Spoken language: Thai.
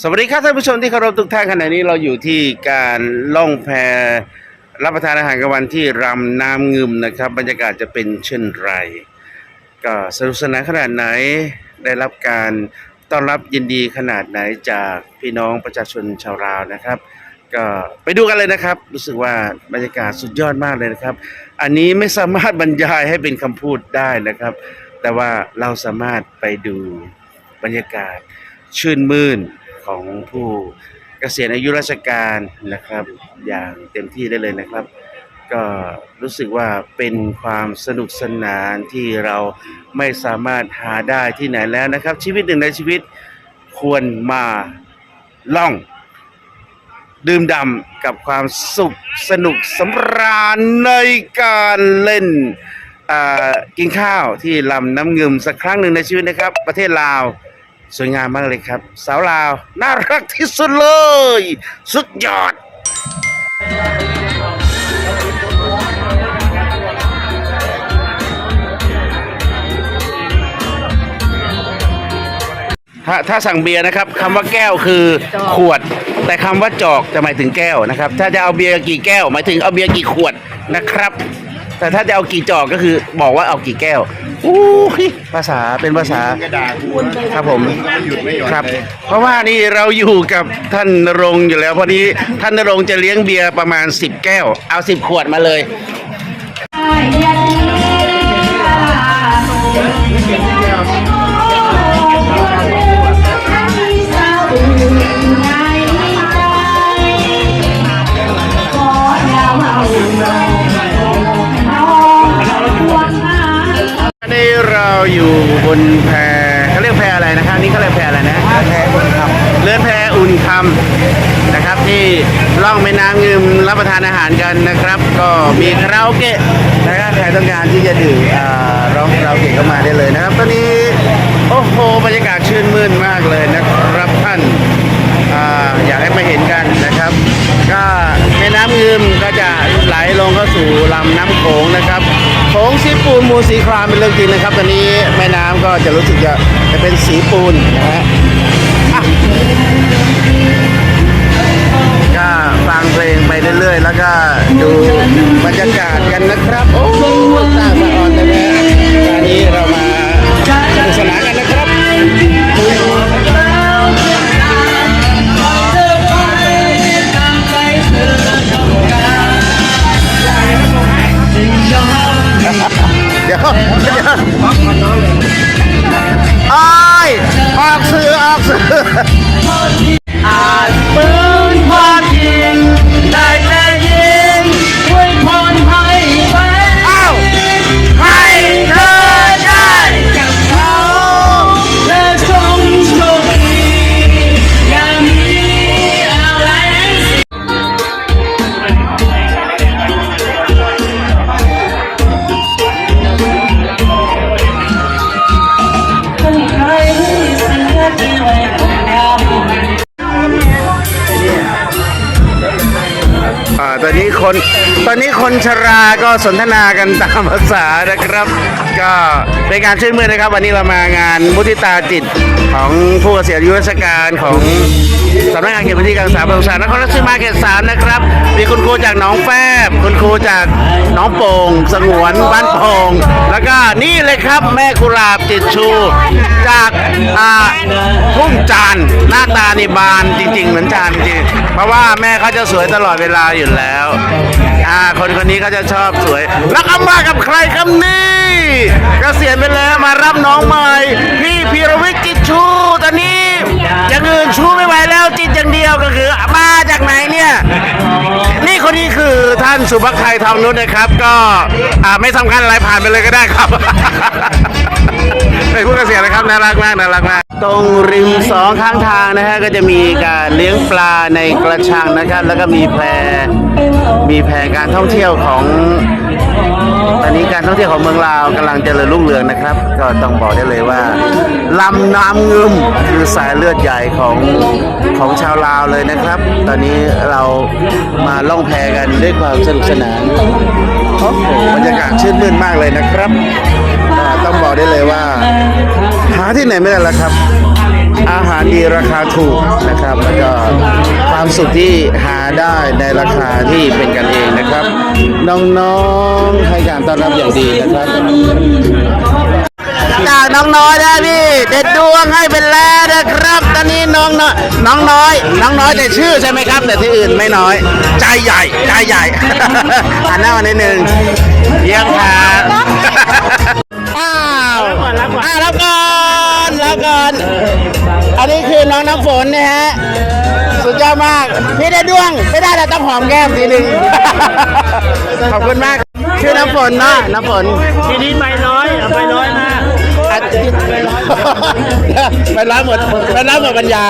สวัสดีครับท่านผู้ชมที่เคารพทุกท่านขณะนี้เราอยู่ที่การล่องแพรับประทานอาหารกลางวันที่รำน้ำงึมนะครับ บรรยากาศจะเป็นเช่นไร ก็สนุกสนานขนาดไหนได้รับการต้อนรับยินดีขนาดไหนจากพี่น้องประชาชนชาวลาวนะครับ ก็ไปดูกันเลยนะครับ รู้สึกว่าบรรยากาศสุดยอดมากเลยนะครับ อันนี้ไม่สามารถบรรยายให้เป็นคำพูดได้นะครับ แต่ว่าเราสามารถไปดูบรรยากาศ ชื่นมื่นของผู้เกษียณอายุราชการนะครับ อย่างเต็มที่ได้เลยนะครับ ก็รู้สึกว่าเป็นความสนุกสนานที่เราไม่สามารถหาได้ที่ไหนแล้วนะครับ ชีวิตหนึ่งในชีวิตควรมาล่อง ดื่มด่ำกับความสุขสนุกสำราญในการเล่นกินข้าวที่ลำน้ำเงึมสักครั้งหนึ่งในชีวิตนะครับ ประเทศลาว สวยงามมากเลยครับ สาวลาว น่ารักที่สุดเลย สุดยอด ถ้าถ้าสั่งเบียร์นะครับคำว่าแก้วคือขวด แต่คำว่าจอกจะหมายถึงแก้วนะครับ ถ้าจะเอาเบียร์กี่แก้ว หมายถึงเอาเบียร์กี่ขวดนะครับ แต่ถ้าจะเอากี่จอกก็คือบอกว่าเอากี่แก้วอู้ยภาษาเป็นภาษา กระดาษกูนะครับผม ไม่หยุดไม่หย่อนครับ เลยเพราะว่านี่เราอยู่กับท่านนรงค์อยู่แล้วพอดีท่านนรงค์จะเลี้ยงเบียร์ประมาณ 10 แก้ว เอา 10 ขวดมาเลยนี่ เราอยู่บนแพเขาเรียกแพอะไรนะครับนี่เขาเรียกแพอะไรนะแพอุ่นคำเรือนแพอุ่นคำนะครับ ที่ล่องแม่น้ำงึมรับประทานอาหารกันนะครับ ก็มีคาราโอเกะนะครับใครต้องการที่จะดื่มอ่าร้องคาราโอเกะก็มาได้เลยนะครับ ตอนนี้โอ้โหบรรยากาศชื่นมื่นมากเลยนะครับท่านอ่าอยากให้มาเห็นกันนะครับ ก็แม่น้ำงึมก็จะไหลลงเข้าสู่ลำน้ำโขงนะครับ โขงสีปูนมูลสีครามเป็นเรื่องจริงนะครับ ตอนนี้แม่น้ำก็จะรู้สึกจะจะเป็นสีปูนนะฮะ อ้ายออกสื่อออกสื่อ ตอนนี้คนตอนนี้คนชราก็สนทนากันตามภาษานะครับ ก็เป็นการชื่นมื่นนะครับ วันนี้เรามางานมุทิตาจิตของผู้เกษียณอายุราชการของสำนักงานเขตพื้นที่การศึกษาประถมศึกษานครราชสีมาเขตสามนะครับ มีคุณครูจากหนองแฟบ คุณครูจากหนองโป่ง สงวนบ้านโป่งแล้วก็นี่เลยครับแม่กุหลาบจิตชู จากอ่า ทุ่งจานหน้าตานี่บานจริง ๆ เหมือนจานจริงเพราะว่าแม่เขาจะสวยตลอดเวลาอยู่แล้วอ่าคนคนนี้เขาจะชอบสวย แล้วเขามากับใครครับนี่เกษียณไปแล้วมารับน้องใหม่ พี่พีรวิทย์จิตชูตอนนี้อย่างอื่นชูไม่ไหวแล้วจิตอย่างเดียวก็คือมาจากไหนเนี่ย คนนี้คือท่านสุภักไทยทองนุชนะครับ ก็อ่าไม่สำคัญอะไรผ่านไปเลยก็ได้ครับ เป็นผู้เกษียณนะครับน่ารักมากน่ารักมากตรงริมสองข้างทางนะฮะก็จะมีการเลี้ยงปลาในกระชังนะครับ แล้วก็มีแพรมีแพรการท่องเที่ยวของ ตอนนี้การท่องเที่ยวของเมืองลาวกำลังเจริญรุ่งเรืองนะครับ ก็ต้องบอกได้เลยว่าลำน้ำเงึมคือสายเลือดใหญ่ของของชาวลาวเลยนะครับ ตอนนี้เรามาล่องแพกันด้วยความสนุกสนานโอ้โหบรรยากาศชื่นมื่นมากเลยนะครับ ต้องบอกได้เลยว่า หาที่ไหนไม่ได้แล้วครับ อาหารดีราคาถูกนะครับ แล้วก็ความสุขที่หาได้ในราคาที่เป็นกันเองนะครับ น้องๆให้การต้อนรับอย่างดีนะครับ จากน้องน้อยนะพี่เด็ดดวงให้เป็นแล้วนะครับ ตอนนี้น้องน้อยน้องน้อย น้องน้อยแต่ชื่อใช่ไหมครับ แต่ที่อื่นไม่น้อย ใจใหญ่ใจใหญ่หันหน้ามานิดนึงเยี่ยมครับอ้าวอ้าวรับก่อนรับก่อน อันนี้คือน้องน้ำฝนนะฮะ สุดยอดมากพี่ได้ดวง ไม่ได้แต่ต้องหอมแก้มทีหนึ่ง ขอบคุณมาก ชื่อน้ำฝนเนาะน้ำฝน ทีนี้ไปร้อยเอาไปร้อยมาอาทิตย์ไปร้อยหมดไปร้อยหมดปัญญา